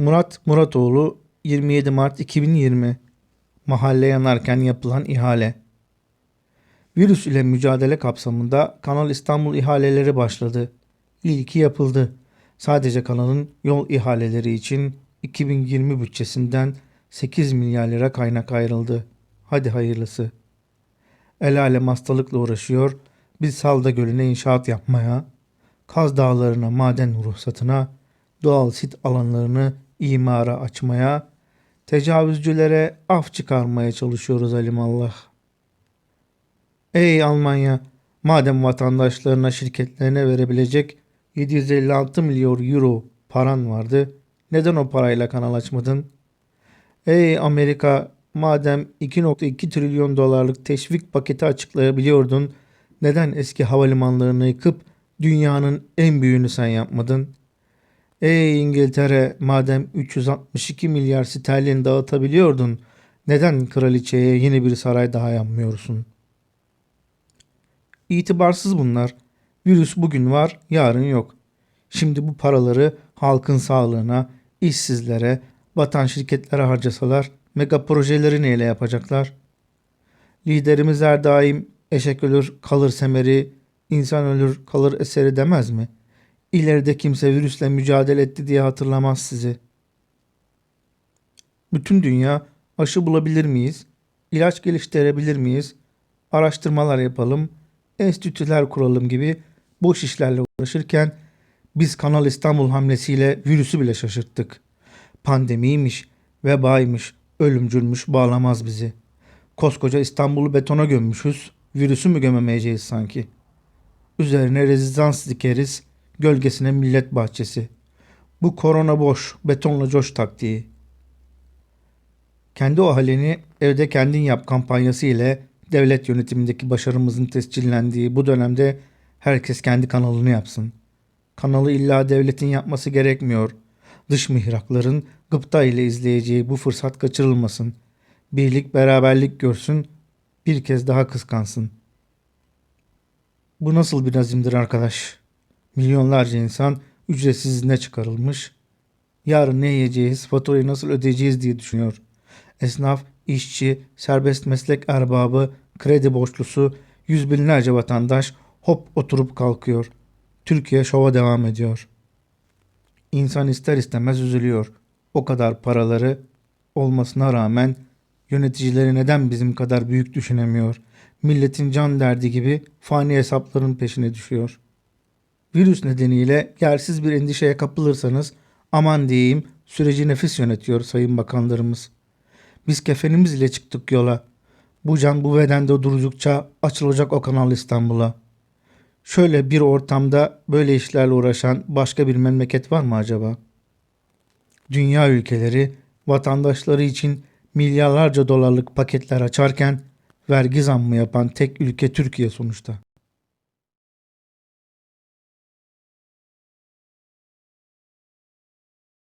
Murat Muratoğlu 27 Mart 2020 Mahalle yanarken yapılan ihale Virüs ile mücadele kapsamında Kanal İstanbul ihaleleri başladı. İlki yapıldı. Sadece kanalın yol ihaleleri için 2020 bütçesinden 8 milyar lira kaynak ayrıldı. Hadi hayırlısı. El alem hastalıkla uğraşıyor. Biz Salda Gölü'ne inşaat yapmaya, Kaz Dağları'na maden ruhsatına, doğal sit alanlarını imara açmaya, tecavüzcülere af çıkarmaya çalışıyoruz alimallah. Ey Almanya, madem vatandaşlarına şirketlerine verebilecek 756 milyon euro paran vardı, neden o parayla kanal açmadın? Ey Amerika, madem 2.2 trilyon dolarlık teşvik paketi açıklayabiliyordun, neden eski havalimanlarını yıkıp dünyanın en büyüğünü sen yapmadın? Ey İngiltere, madem 362 milyar sterlin dağıtabiliyordun, neden kraliçeye yeni bir saray daha yapmıyorsun? İtibarsız bunlar. Virüs bugün var, yarın yok. Şimdi bu paraları halkın sağlığına, işsizlere, vatan şirketlere harcasalar mega projeleri neyle yapacaklar? Liderimiz her daim eşek ölür kalır semeri, insan ölür kalır eseri demez mi? İleride kimse virüsle mücadele etti diye hatırlamaz sizi. Bütün dünya aşı bulabilir miyiz? İlaç geliştirebilir miyiz? Araştırmalar yapalım, enstitüler kuralım gibi boş işlerle uğraşırken biz Kanal İstanbul hamlesiyle virüsü bile şaşırttık. Pandemiymiş, vebaymış, ölümcülmüş bağlamaz bizi. Koskoca İstanbul'u betona gömmüşüz, virüsü mü gömemeyeceğiz sanki? Üzerine rezidans dikeriz, gölgesine millet bahçesi. Bu korona boş, betonla coş taktiği. Kendi o halini evde kendin yap kampanyası ile devlet yönetimindeki başarımızın tescillendiği bu dönemde herkes kendi kanalını yapsın. Kanalı illa devletin yapması gerekmiyor. Dış mihrakların gıpta ile izleyeceği bu fırsat kaçırılmasın. Birlik beraberlik görsün, bir kez daha kıskansın. Bu nasıl bir azimdir arkadaş? Milyonlarca insan ücretsiz izne çıkarılmış. Yarın ne yiyeceğiz, faturayı nasıl ödeyeceğiz diye düşünüyor. Esnaf, işçi, serbest meslek erbabı, kredi borçlusu, yüz binlerce vatandaş hop oturup kalkıyor. Türkiye şova devam ediyor. İnsan ister istemez üzülüyor. O kadar paraları olmasına rağmen yöneticileri neden bizim kadar büyük düşünemiyor? Milletin can derdi gibi fani hesapların peşine düşüyor. Virüs nedeniyle yersiz bir endişeye kapılırsanız aman diyeyim süreci nefis yönetiyor sayın bakanlarımız. Biz kefenimiz ile çıktık yola. Bu can bu bedende durdukça açılacak o kanal İstanbul'a. Şöyle bir ortamda böyle işlerle uğraşan başka bir memleket var mı acaba? Dünya ülkeleri vatandaşları için milyarlarca dolarlık paketler açarken vergi zammı yapan tek ülke Türkiye sonuçta.